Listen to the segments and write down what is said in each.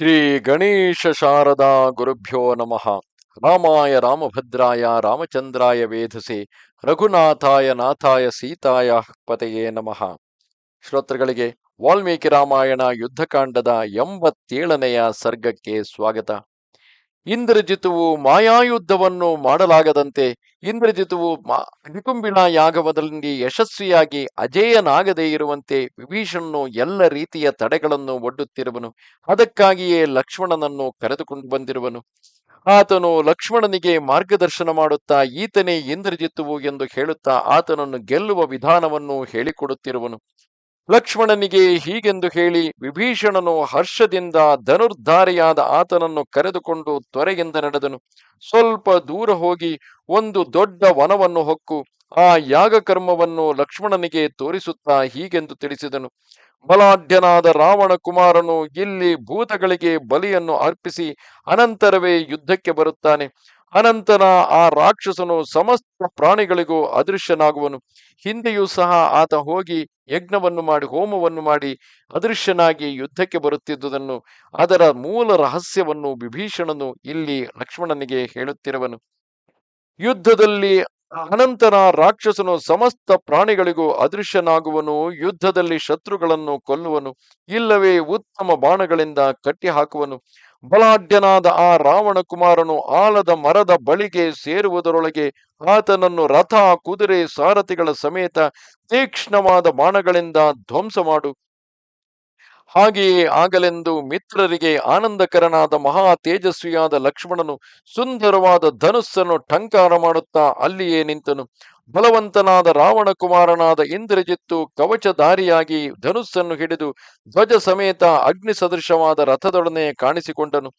ಶ್ರೀ ಗಣೇಶ ಶಾರದಾ ಗುರುಭ್ಯೋ ನಮಃ. ರಾಮಾಯ ರಾಮಭದ್ರಾಯ ರಾಮಚಂದ್ರಾಯ ವೇಧಸೆ ರಘುನಾಥಾಯ ನಾಥಾಯ ಸೀತಾಯ ಪತೆಯೇ ನಮಃ. ಶ್ರೋತೃಗಳಿಗೆ ವಾಲ್ಮೀಕಿ ರಾಮಾಯಣ ಯುದ್ಧಕಾಂಡದ ಎಂಬತ್ತೇಳನೆಯ ಸರ್ಗಕ್ಕೆ ಸ್ವಾಗತ. ಇಂದ್ರಜಿತುವು ಮಾಯಾಯುದ್ಧವನ್ನು ಮಾಡಲಾಗದಂತೆ ಇಂದ್ರಜಿತುವು ನಿಕುಂಬಿಳ ಯಾಗವದಲ್ಲಿ ಯಶಸ್ವಿಯಾಗಿ ಅಜೇಯನಾಗದೇ ಇರುವಂತೆ ವಿಭೀಷಣನು ಎಲ್ಲ ರೀತಿಯ ತಡೆಗಳನ್ನು ಒಡ್ಡುತ್ತಿರುವನು. ಅದಕ್ಕಾಗಿಯೇ ಲಕ್ಷ್ಮಣನನ್ನು ಕರೆದುಕೊಂಡು ಬಂದಿರುವನು. ಆತನು ಲಕ್ಷ್ಮಣನಿಗೆ ಮಾರ್ಗದರ್ಶನ ಮಾಡುತ್ತಾ ಈತನೇ ಇಂದ್ರಜಿತುವು ಎಂದು ಹೇಳುತ್ತಾ ಆತನನ್ನು ಗೆಲ್ಲುವ ವಿಧಾನವನ್ನು ಹೇಳಿಕೊಡುತ್ತಿರುವನು. ಲಕ್ಷ್ಮಣನಿಗೆ ಹೀಗೆಂದು ಹೇಳಿ ವಿಭೀಷಣನು ಹರ್ಷದಿಂದ ಧನುರ್ಧಾರಿಯಾದ ಆತನನ್ನು ಕರೆದುಕೊಂಡು ತ್ವರೆಯಿಂದ ನಡೆದನು. ಸ್ವಲ್ಪ ದೂರ ಹೋಗಿ ಒಂದು ದೊಡ್ಡ ವನವನ್ನು ಹೊಕ್ಕು. ಆ ಯಾಗಕರ್ಮವನ್ನು ಲಕ್ಷ್ಮಣನಿಗೆ ತೋರಿಸುತ್ತಾ ಹೀಗೆಂದು ತಿಳಿಸಿದನು. ಬಲಾಢ್ಯನಾದ ರಾವಣ ಕುಮಾರನು ಇಲ್ಲಿ ಭೂತಗಳಿಗೆ ಬಲಿಯನ್ನು ಅರ್ಪಿಸಿ ಅನಂತರವೇ ಯುದ್ಧಕ್ಕೆ ಬರುತ್ತಾನೆ. ಅನಂತರ ಆ ರಾಕ್ಷಸನು ಸಮಸ್ತ ಪ್ರಾಣಿಗಳಿಗೂ ಅದೃಶ್ಯನಾಗುವನು. ಹಿಂದೆಯೂ ಸಹ ಆತ ಹೋಗಿ ಯಜ್ಞವನ್ನು ಮಾಡಿ, ಹೋಮವನ್ನು ಮಾಡಿ ಅದೃಶ್ಯನಾಗಿ ಯುದ್ಧಕ್ಕೆ ಬರುತ್ತಿದ್ದುದನ್ನು, ಅದರ ಮೂಲ ರಹಸ್ಯವನ್ನು ವಿಭೀಷಣನು ಇಲ್ಲಿ ಲಕ್ಷ್ಮಣನಿಗೆ ಹೇಳುತ್ತಿರುವನು. ಯುದ್ಧದಲ್ಲಿ ಅನಂತರ ರಾಕ್ಷಸನು ಸಮಸ್ತ ಪ್ರಾಣಿಗಳಿಗೂ ಅದೃಶ್ಯನಾಗುವನು, ಯುದ್ಧದಲ್ಲಿ ಶತ್ರುಗಳನ್ನು ಕೊಲ್ಲುವನು, ಇಲ್ಲವೇ ಉತ್ತಮ ಬಾಣಗಳಿಂದ ಕಟ್ಟಿ ಹಾಕುವನು ಬಲಾಢ್ಯನಾದ ಆ ರಾವಣ ಕುಮಾರನು ಆಲದ ಮರದ ಬಳಿಗೆ ಸೇರುವುದರೊಳಗೆ ಆತನನ್ನು ರಥ, ಕುದುರೆ, ಸಾರಥಿಗಳ ಸಮೇತ ತೀಕ್ಷ್ಣವಾದ ಬಾಣಗಳಿಂದ ಧ್ವಂಸ ಮಾಡು. ಹಾಗೆಯೇ ಆಗಲೆಂದು ಮಿತ್ರರಿಗೆ ಆನಂದಕರನಾದ ಮಹಾ ತೇಜಸ್ವಿಯಾದ ಲಕ್ಷ್ಮಣನು ಸುಂದರವಾದ ಧನುಸ್ಸನ್ನು ಟಂಕಾರ ಮಾಡುತ್ತಾ ಅಲ್ಲಿಯೇ ನಿಂತನು. ಬಲವಂತನಾದ ರಾವಣ ಕುಮಾರನಾದ ಇಂದ್ರಜಿತ್ತು ಕವಚಧಾರಿಯಾಗಿ ಧನುಸ್ಸನ್ನು ಹಿಡಿದು ಧ್ವಜ ಸಮೇತ ಅಗ್ನಿ ಸದೃಶವಾದ ರಥದೊಡನೆ ಕಾಣಿಸಿಕೊಂಡನು.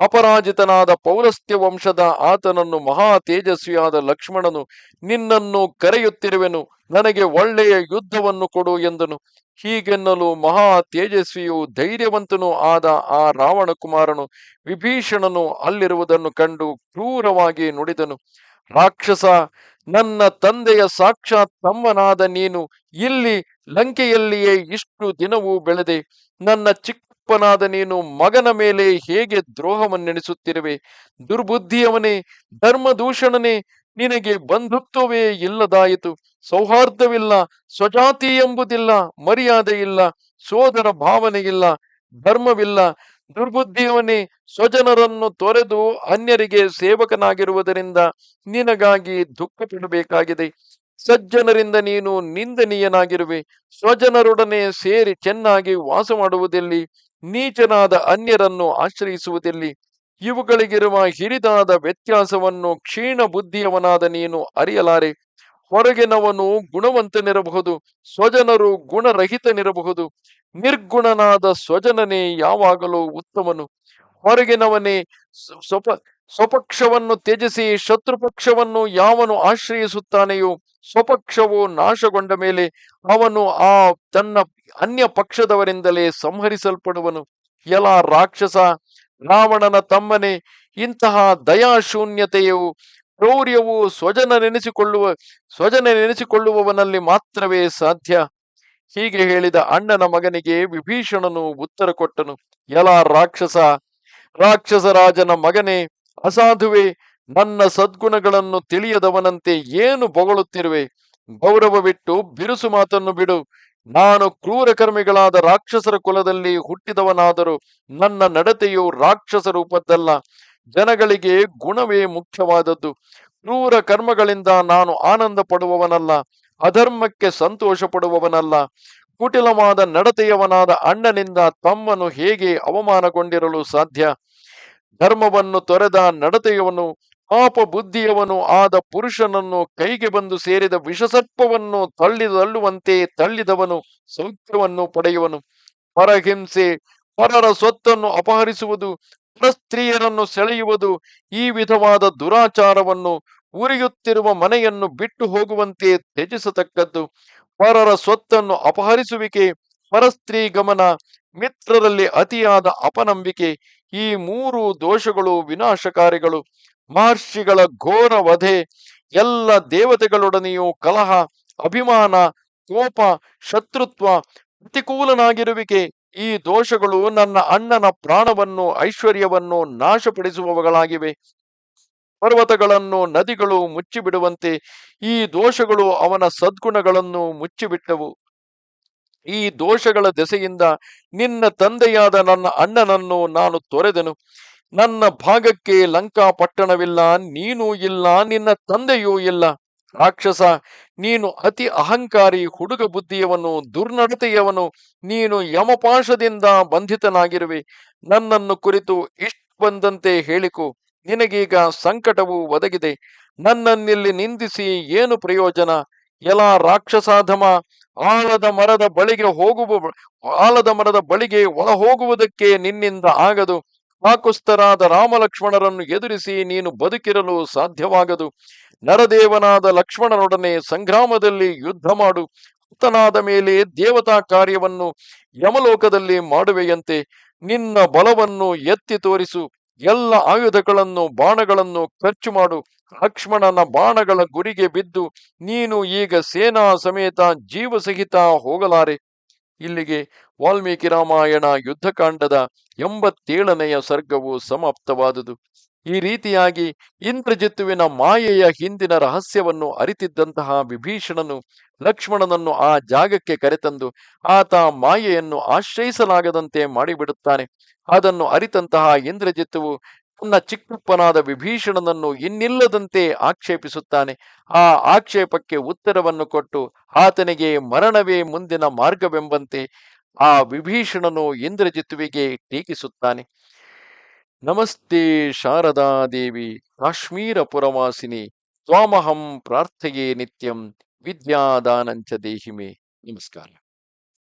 ಅಪರಾಜಿತನಾದ ಪೌರಸ್ತ್ಯ ವಂಶದ ಆತನನ್ನು ಮಹಾ ತೇಜಸ್ವಿಯಾದ ಲಕ್ಷ್ಮಣನು ನಿನ್ನನ್ನು ಕರೆಯುತ್ತಿರುವೆನು. ನನಗೆ ಒಳ್ಳೆಯ ಯುದ್ಧವನ್ನು ಕೊಡು ಎಂದನು. ಹೀಗೆನ್ನಲು ಮಹಾ ತೇಜಸ್ವಿಯು ಧೈರ್ಯವಂತನು ಆದ ಆ ರಾವಣ ಕುಮಾರನು ವಿಭೀಷಣನು ಅಲ್ಲಿರುವುದನ್ನು ಕಂಡು ಕ್ರೂರವಾಗಿ ನುಡಿದನು. ರಾಕ್ಷಸ, ನನ್ನ ತಂದೆಯ ಸಾಕ್ಷಾತ್ ತಮ್ಮನಾದ ನೀನು. ಇಲ್ಲಿ ಲಂಕೆಯಲ್ಲಿಯೇ ಇಷ್ಟು ದಿನವೂ ಬೆಳೆದೆ. ನನ್ನ ಚಿಕ್ಕಪ್ಪನಾದ ನೀನು ಮಗನ ಮೇಲೆ ಹೇಗೆ ದ್ರೋಹವನ್ನೆಣಿಸುತ್ತಿರುವೆ? ದುರ್ಬುದ್ಧಿಯವನೇ, ಧರ್ಮದೂಷಣನೇ, ನಿನಗೆ ಬಂಧುತ್ವವೇ ಇಲ್ಲದಾಯಿತು. ಸೌಹಾರ್ದವಿಲ್ಲ, ಸ್ವಜಾತಿ ಎಂಬುದಿಲ್ಲ, ಮರ್ಯಾದೆ ಇಲ್ಲ, ಸೋದರ ಭಾವನೆ ಇಲ್ಲ, ಧರ್ಮವಿಲ್ಲ. ದುರ್ಬುದ್ಧಿಯವನೇ ಸ್ವಜನರನ್ನು ತೊರೆದು ಅನ್ಯರಿಗೆ ಸೇವಕನಾಗಿರುವುದರಿಂದ ನಿನಗಾಗಿ ದುಃಖ ಪಡಬೇಕಾಗಿದೆ ಸಜ್ಜನರಿಂದ ನೀನು ನಿಂದನೀಯನಾಗಿರುವೆ. ಸ್ವಜನರೊಡನೆ ಸೇರಿ ಚೆನ್ನಾಗಿ ವಾಸ ಮಾಡುವುದೆಲ್ಲಿ ನೀಚನಾದ ಅನ್ಯರನ್ನು ಆಶ್ರಯಿಸುವುದೆಲ್ಲಿ. ಇವುಗಳಿಗಿರುವ ಹಿರಿದಾದ ವ್ಯತ್ಯಾಸವನ್ನು ಕ್ಷೀಣ ಬುದ್ಧಿಯವನಾದ ನೀನು ಅರಿಯಲಾರೆ. ಹೊರಗಿನವನು ಗುಣವಂತನಿರಬಹುದು, ಸ್ವಜನರು ಗುಣರಹಿತನಿರಬಹುದು. ನಿರ್ಗುಣನಾದ ಸ್ವಜನನೇ ಯಾವಾಗಲೂ ಉತ್ತಮನು. ಹೊರಗಿನವನೇ ಸ್ವಪ, ಸ್ವಪಕ್ಷವನ್ನು ತ್ಯಜಿಸಿ ಶತ್ರುಪಕ್ಷವನ್ನು ಯಾವನು ಆಶ್ರಯಿಸುತ್ತಾನೆಯೋ, ಸ್ವಪಕ್ಷವು ನಾಶಗೊಂಡ ಮೇಲೆ ಅವನು ಆ ತನ್ನ ಅನ್ಯ ಪಕ್ಷದವರಿಂದಲೇ ಸಂಹರಿಸಲ್ಪಡುವನು. ಎಲ ರಾಕ್ಷಸ, ರಾವಣನ ತಮ್ಮನೆ, ಇಂತಹ ದಯಾಶೂನ್ಯತೆಯು ಕ್ರೌರ್ಯವು ಸ್ವಜನ ನೆನೆಸಿಕೊಳ್ಳುವವನಲ್ಲಿ ಮಾತ್ರವೇ ಸಾಧ್ಯ. ಹೀಗೆ ಹೇಳಿದ ಅಣ್ಣನ ಮಗನಿಗೆ ವಿಭೀಷಣನು ಉತ್ತರ ಕೊಟ್ಟನು ಎಲ ರಾಕ್ಷಸ ರಾಕ್ಷಸ ರಾಜನ ಮಗನೇ, ಅಸಾಧುವೆ, ನನ್ನ ಸದ್ಗುಣಗಳನ್ನು ತಿಳಿಯದವನಂತೆ ಏನು ಬೊಗಳುತ್ತಿರುವೆ? ಗೌರವವಿಟ್ಟು ಬಿರುಸು ಮಾತನ್ನು ಬಿಡು. ನಾನು ಕ್ರೂರ ಕರ್ಮಿಗಳಾದ ರಾಕ್ಷಸರ ಕುಲದಲ್ಲಿ ಹುಟ್ಟಿದವನಾದರೂ ನನ್ನ ನಡತೆಯು ರಾಕ್ಷಸ ರೂಪದ್ದಲ್ಲ ಜನಗಳಿಗೆ ಗುಣವೇ ಮುಖ್ಯವಾದದ್ದು. ಕ್ರೂರ ಕರ್ಮಗಳಿಂದ ನಾನು ಆನಂದ ಪಡುವವನಲ್ಲ ಅಧರ್ಮಕ್ಕೆ ಸಂತೋಷ ಪಡುವವನಲ್ಲ ಕುಟಿಲವಾದ ನಡತೆಯವನಾದ ಅಣ್ಣನಿಂದ ತಮ್ಮನು ಹೇಗೆ ಅವಮಾನಗೊಂಡಿರಲು ಸಾಧ್ಯ? ಧರ್ಮವನ್ನು ತೊರೆದ ನಡತೆಯವನು ಪಾಪ ಬುದ್ಧಿಯವನು ಆದ ಪುರುಷನನ್ನು ಕೈಗೆ ಬಂದು ಸೇರಿದ ವಿಷಸರ್ಪವನ್ನು ತಳ್ಳಿದಲ್ಲುವಂತೆ ತಳ್ಳಿದವನು, ಸೌಖ್ಯವನ್ನು ಪಡೆಯುವನು. ಪರಹಿಂಸೆ, ಪರರ ಸೊತ್ತನ್ನು ಅಪಹರಿಸುವುದು ಪರಸ್ತ್ರೀಯರನ್ನು ಸೆಳೆಯುವುದು ಈ ವಿಧವಾದ ದುರಾಚಾರವನ್ನು ಉರಿಯುತ್ತಿರುವ ಮನೆಯನ್ನು ಬಿಟ್ಟು ಹೋಗುವಂತೆ ತ್ಯಜಿಸತಕ್ಕದ್ದು, ಪರರ ಸ್ವತ್ತನ್ನು ಅಪಹರಿಸುವಿಕೆ, ಪರಸ್ತ್ರೀ ಗಮನ, ಮಿತ್ರರಲ್ಲಿ ಅತಿಯಾದ ಅಪನಂಬಿಕೆ, ಈ ಮೂರು ದೋಷಗಳು ವಿನಾಶಕಾರಿಗಳು. ಮಹರ್ಷಿಗಳ ಘೋರ ವಧೆ, ಎಲ್ಲ ದೇವತೆಗಳೊಡನೆಯೂ ಕಲಹ, ಅಭಿಮಾನ, ಕೋಪ, ಶತ್ರುತ್ವ ಪ್ರತಿಕೂಲನಾಗಿರುವಿಕೆ ಈ ದೋಷಗಳು ನನ್ನ ಅಣ್ಣನ ಪ್ರಾಣವನ್ನು, ಐಶ್ವರ್ಯವನ್ನು ನಾಶಪಡಿಸುವವುಗಳಾಗಿವೆ. ಪರ್ವತಗಳನ್ನು, ನದಿಗಳು ಮುಚ್ಚಿಬಿಡುವಂತೆ ಈ ದೋಷಗಳು ಅವನ ಸದ್ಗುಣಗಳನ್ನು ಮುಚ್ಚಿಬಿಟ್ಟವು. ಈ ದೋಷಗಳ ದೆಸೆಯಿಂದ ನಿನ್ನ ತಂದೆಯಾದ ನನ್ನ ಅಣ್ಣನನ್ನು ನಾನು ತೊರೆದೆನು. ನನ್ನ ಭಾಗಕ್ಕೆ ಲಂಕಾ ಪಟ್ಟಣವಿಲ್ಲ ನೀನೂ ಇಲ್ಲ, ನಿನ್ನ ತಂದೆಯೂ ಇಲ್ಲ. ರಾಕ್ಷಸ, ನೀನು ಅತಿ ಅಹಂಕಾರಿ ಹುಡುಗ ಬುದ್ಧಿಯವನು, ದುರ್ನಡತೆಯವನು, ನೀನು ಯಮಪಾಶದಿಂದ ಬಂಧಿತನಾಗಿರುವೆ. ನನ್ನನ್ನು ಕುರಿತು ಇಷ್ಟು ಬಂದಂತೆ ಹೇಳಿಕೊ. ನಿನಗೀಗ ಸಂಕಟವು ಒದಗಿದೆ. ನನ್ನನ್ನಿಲ್ಲಿ ನಿಂದಿಸಿ ಏನು ಪ್ರಯೋಜನ? ಎಲ್ಲ ರಾಕ್ಷಸಾಧಮ ಆಲದ ಮರದ ಬಳಿಗೆ ಹೋಗುವ ಆಲದ ಮರದ ಬಳಿಗೆ ಒಳ ಹೋಗುವುದಕ್ಕೆ ನಿನ್ನಿಂದ ಆಗದು. ಕಾಕುಸ್ಥರಾದ ರಾಮಲಕ್ಷ್ಮಣರನ್ನು ಎದುರಿಸಿ ನೀನು ಬದುಕಿರಲು ಸಾಧ್ಯವಾಗದು. ನರದೇವನಾದ ಲಕ್ಷ್ಮಣನೊಡನೆ ಸಂಗ್ರಾಮದಲ್ಲಿ ಯುದ್ಧ ಮಾಡು. ಹುತನಾದ ಮೇಲೆ ದೇವತಾ ಕಾರ್ಯವನ್ನು ಯಮಲೋಕದಲ್ಲಿ ಮಾಡುವೆಯಂತೆ ನಿನ್ನ ಬಲವನ್ನು ಎತ್ತಿ ತೋರಿಸು. ಎಲ್ಲ ಆಯುಧಗಳನ್ನು, ಬಾಣಗಳನ್ನು ಖರ್ಚು ಮಾಡು. ಲಕ್ಷ್ಮಣನ ಬಾಣಗಳ ಗುರಿಗೆ ಬಿದ್ದು ನೀನು ಈಗ ಸೇನಾ ಸಮೇತ ಜೀವ ಸಹಿತ ಹೋಗಲಾರೆ. ಇಲ್ಲಿಗೆ ವಾಲ್ಮೀಕಿ ರಾಮಾಯಣ ಯುದ್ಧಕಾಂಡದ ಎಂಬತ್ತೇಳನೆಯ ಸರ್ಗವು ಸಮಾಪ್ತವಾದುದು. ಈ ರೀತಿಯಾಗಿ ಇಂದ್ರಜಿತ್ತುವಿನ ಮಾಯೆಯ ಹಿಂದಿನ ರಹಸ್ಯವನ್ನು ಅರಿತಿದ್ದಂತಹ ವಿಭೀಷಣನು ಲಕ್ಷ್ಮಣನನ್ನು ಆ ಜಾಗಕ್ಕೆ ಕರೆತಂದು ಆತ ಮಾಯೆಯನ್ನು ಆಶ್ರಯಿಸಲಾಗದಂತೆ ಮಾಡಿಬಿಡುತ್ತಾನೆ. ಅದನ್ನು ಅರಿತಂತಹ ಇಂದ್ರಜಿತ್ತುವು ತನ್ನ ಚಿಕ್ಕಪ್ಪನಾದ ವಿಭೀಷಣನನ್ನು ಇನ್ನಿಲ್ಲದಂತೆ ಆಕ್ಷೇಪಿಸುತ್ತಾನೆ. ಆ ಆಕ್ಷೇಪಕ್ಕೆ ಉತ್ತರವನ್ನು ಕೊಟ್ಟು ಆತನಿಗೆ ಮರಣವೇ ಮುಂದಿನ ಮಾರ್ಗವೆಂಬಂತೆ ಆ ವಿಭೀಷಣನು ಇಂದ್ರಜಿತುವಿಗೆ ಟೀಕಿಸುತ್ತಾನೆ. ನಮಸ್ತೆ ಶಾರದಾದೇವಿ ಕಾಶ್ಮೀರ ಪುರವಾಸಿನಿ, ತ್ವಾಮಹಂ ಪ್ರಾರ್ಥೆಯೇ ನಿತ್ಯಂ, ವಿದ್ಯಾದಾನಂಚ ದೇಹಿಮೆ. ನಮಸ್ಕಾರ.